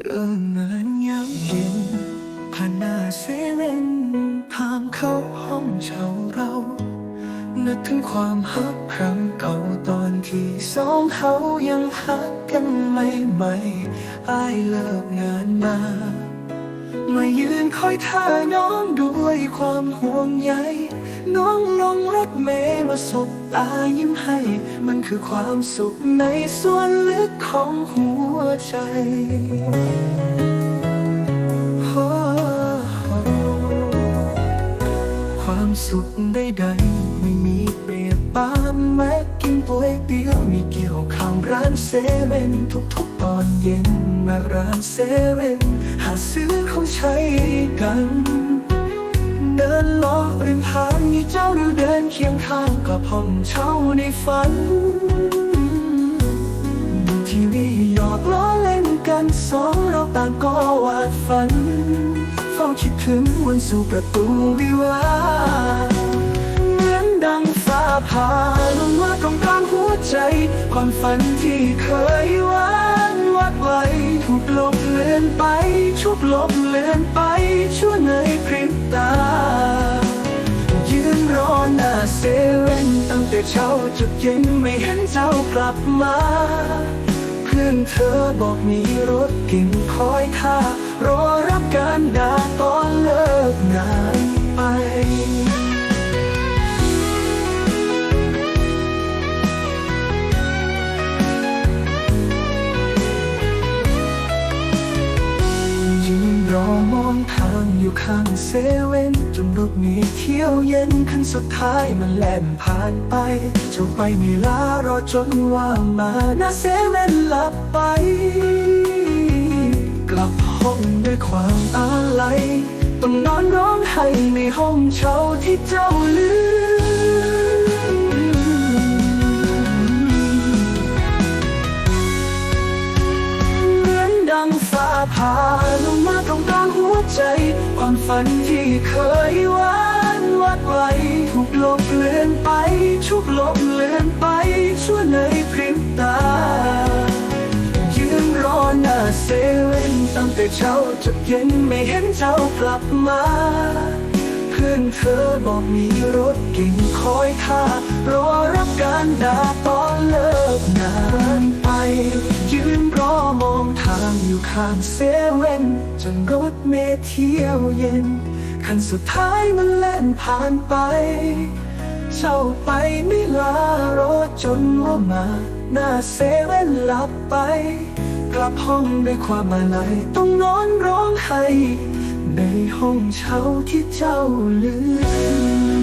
เริ่มงานยามเย็นผ่านหน้าเซเว่นผ่านเข้าห้องเช่าเรา นึกถึงความฮักครั้งเก่าตอนที่สองเขายังฮักกันใหม่ๆอายเลิกงานมา มายืนคอยท่าน้องด้วยความห่วงใย น้องลงรถเมล์มาสบตายิ้มให้ มันคือความสุขในส่วนลึกของหัวใจความสุขใดๆไม่มีเปรียบปานแม้กินก๋วยเตี๋ยวมีเกี่ยวข้างร้านเซเว่นทุกๆตอนเย็นมาร้านเซเว่นหาซื้อของใช้กัน ล้อริมทางมีเจ้าหรือเดินเคียงข้างกับห้องเช่าในฝันทีวีหยอกล้อเล่นกันสองเราต่างก็วาดฝันเฝ้าคิดถึงวันสู่ประตูวิวาเหมือนดังฟ้าผ่าลงมาตรงกลางหัวใจ ความฝันที่เคยหวานวัดไว้ถูกลบเลือนไปชุบลบเลือนไป เช้าจนเย็นไม่เห็นเจ้ากลับมา เพื่อนเธอบอกมีรถเก่งคอยท่ารอรับการด่าตอนเลิกงาน อยู่ข้างเซเว่นจนรถเมีเที่ยวเย็นคันสุดท้ายมันแล่นผ่านไปจะไปมีลารอจนว่ามาหน้าเซเว่นหลับไป กลับห้องด้วยความอาลัยต้องนอนร้องไห้ในห้องเช่าที่เจ้าลืมเหมือนดังฟ้าผ่าลงมาตรง ใจ ความฝันที่เคยหวานวัดไว้ถูกลบเลือนไปชุกลบเลือนไปชั่วในพริบตา ยืนรอหน้าเซเว่นตั้งแต่เช้าจนเย็นไม่เห็นเจ้ากลับมาเพื่อนเธอบอกมีรถเก่งคอยท่ารอรับการด่าตอนเลิกงานไปยืางอยู่ข้างเซเว่นจนรถเมเที่ยวเย็น คันสุดท้ายมันแล่นผ่านไป เช่าไปไม่ลารถจนว่ามา หน้าเซเว่นหลับไป กลับห้องด้วยความอาลัยต้องนอนร้องไห้ในห้องเช่าที่เจ้าลืม